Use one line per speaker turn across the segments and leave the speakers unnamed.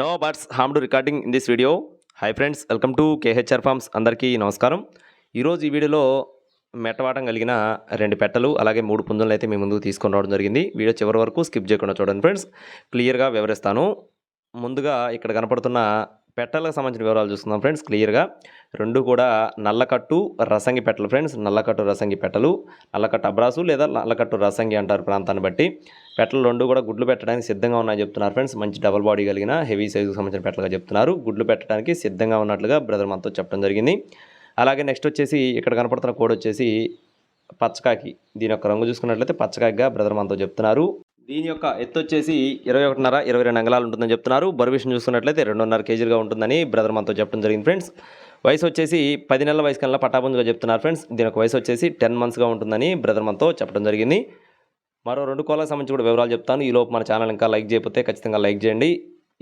No buts ham to recording in this video hi friends welcome to KHR farms అందరికీ నమస్కారం. ఈరోజు ఈ వీడియోలో మెట్టవాటం కలిగిన రెండు పెట్టలు అలాగే మూడు పుంజులను అయితే మీ ముందుకు తీసుకొని రావడం జరిగింది. వీడియో చివరి వరకు స్కిప్ చేయకుండా చూడండి ఫ్రెండ్స్ క్లియర్గా వివరిస్తాను. ముందుగా ఇక్కడ కనపడుతున్న పెట్టలకు సంబంధించిన వివరాలు చూసుకుందాం ఫ్రెండ్స్ క్లియర్గా. రెండు కూడా నల్లకట్టు రసంగి పెట్టలు ఫ్రెండ్స్ నల్లకట్టు రసంగి పెట్టలు నల్లకట్టు అబ్రాసు లేదా నల్లకట్టు రసంగి అంటారు ప్రాంతాన్ని బట్టి. పెట్టలు రెండు కూడా గుడ్లు పెట్టడానికి సిద్ధంగా ఉన్నాయని చెప్తున్నారు ఫ్రెండ్స్ మంచి డబల్ బాడీ కలిగిన హెవీ సైజుకు సంబంధించిన పెట్టలుగా చెప్తున్నారు. గుడ్లు పెట్టడానికి సిద్ధంగా ఉన్నట్లుగా బ్రదర్ మనతో చెప్పడం జరిగింది. అలాగే నెక్స్ట్ వచ్చేసి ఇక్కడ కనపడుతున్న కోడ్ వచ్చేసి పచ్చకాకి దీని యొక్క రంగు చూసుకున్నట్లయితే పచ్చకాకిగా బ్రదర్ మనతో చెప్తున్నారు. దీని యొక్క ఎత్తు వచ్చేసి ఇరవై ఒకటిన్నర ఇరవై రెండు అంగళాలు ఉంటుందని చెప్తున్నారు. బరువు చూసుకున్నట్లయితే రెండున్నర కేజీలుగా ఉంటుందని బ్రదర్ మనతో చెప్పడం జరిగింది ఫ్రెండ్స్. వయసు వచ్చేసి పది నెలల వయసు కల్లా పటాపుంజుగా చెప్తున్నారు ఫ్రెండ్స్. దీని యొక్క వయసు వచ్చేసి టెన్ మంత్స్గా ఉంటుందని బ్రదర్ మనతో చెప్పడం జరిగింది. మరో రెండు కోళ్ళకి సంబంధించి కూడా వివరాలు చెప్తాను. ఈ లోపు మన ఛానల్ ఇంకా లైక్ చేయకపోతే ఖచ్చితంగా లైక్ చేయండి.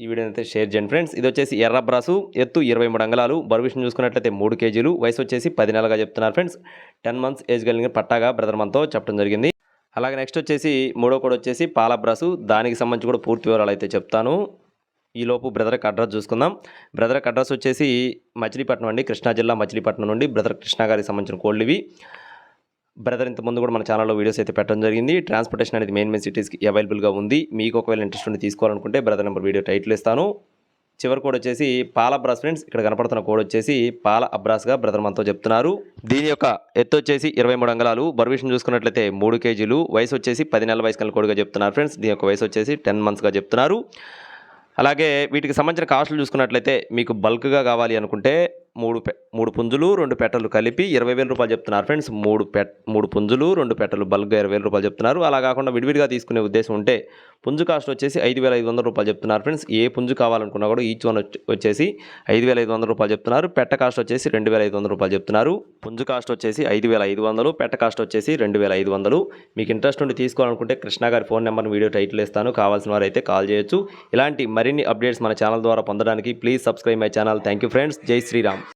ఈ వీడియోని అయితే షేర్ చేయండి ఫ్రెండ్స్. ఇది వచ్చేసి ఎర్ర బ్రాసు ఎత్తు ఇరవై మూడు అంగళాలు. బరువు చూసుకున్నట్లయితే మూడు కేజీలు. వయసు వచ్చేసి పది నెలలుగా చెప్తున్నారు ఫ్రెండ్స్. టెన్ మంత్స్ ఏజ్ కలిగిన పట్టాగా బ్రదర్ మనతో చెప్పడం జరిగింది. అలాగే నెక్స్ట్ వచ్చేసి మూడో కోడ్ వచ్చేసి పాల బ్రాసు. దానికి సంబంధించి కూడా పూర్తి వివరాలు అయితే చెప్తాను. ఈలోపు బ్రదర్కి అడ్రస్ చూసుకుందాం. బ్రదర్కి అడ్రస్ వచ్చేసి మచిలీపట్నం అండి. కృష్ణా జిల్లా మచిలీపట్నం నుండి బ్రదర్ కృష్ణ గారికి సంబంధించిన కోళ్ళు ఇవి. బ్రదర్ ఇంత ముందు కూడా మన ఛానల్లో వీడియోస్ అయితే పెట్టడం జరిగింది. ట్రాన్స్పోర్టేషన్ అనేది మెయిన్ మెయిన్ సిటీస్కి అవైలబుల్గా ఉంది. మీకు ఒకవేళ ఇంట్రెస్ట్ ఉండి తీసుకోవాలనుకుంటే బ్రదర్ నెంబర్ వీడియో టైటిల్ ఇస్తాను. చివరి కోడ్ వచ్చేసి పాల అబ్రాస్ ఫ్రెండ్స్ ఇక్కడ కనపడుతున్న కోడ్ వచ్చేసి పాల అబ్రాస్గా బ్రదర్ మనతో చెప్తున్నారు. దీని యొక్క ఎత్తు వచ్చేసి ఇరవై మూడు అంగళాలు. బర్విషన్ చూసుకున్నట్లయితే మూడు కేజీలు. వయసు వచ్చేసి పది నెలల వయసు కల కోడిగా చెప్తున్నారు ఫ్రెండ్స్. దీని యొక్క వయసు వచ్చేసి టెన్ మంత్స్గా చెప్తున్నారు. అలాగే వీటికి సంబంధించిన కాస్టులు చూసుకున్నట్లయితే మీకు బల్క్గా కావాలి అనుకుంటే మూడు మూడు పుంజులు రెండు పెట్టలు కలిపి ఇరవై వేల రూపాయలు చెప్తున్నారు ఫ్రెండ్స్. మూడు పెట్ మూడు పుంజులు రెండు పెట్టలు బల్క్గా ఇరవై వేల రూపాయలు చెప్తున్నారు. అలా కాకుండా విడివిడిగా తీసుకునే ఉద్దేశం ఉంటే పుంజు కాస్ట్ వచ్చేసి ఐదు వేల ఐదు వందల రూపాయలు చెప్తున్నారు ఫ్రెండ్స్. ఏ పుంజు కావాలనుకున్నా కూడా ఈచ్ వన్ వచ్చి- వచ్చేసి ఐదు వేల ఐదు వందల రూపాయలు చెప్తున్నారు. పెట్ట కాస్ట్ వచ్చేసి రెండు వేల ఐదు వందల రూపాయలు చెప్తున్నారు. పుంజు కాస్ట్ వచ్చేసి ఐదు వేల ఐదు వందలు పెట్ట కాస్ట్ వచ్చేసి రెండు వేల ఐదు వందలు. మీకు ఇంట్రెస్ట్ ఉండి తీసుకోవాలనుకుంటే కృష్ణ గారి ఫోన్ నెంబర్ వీడియో టైటిల్ ఇస్తాను. కావాల్సిన వారు అయితే కాల్ చేయొచ్చు. ఇలాంటి మరిన్ని అప్డేట్స్ మన ఛానల్ ద్వారా పొందడానికి please subscribe my channel. Thank you friends. Jai Sriram.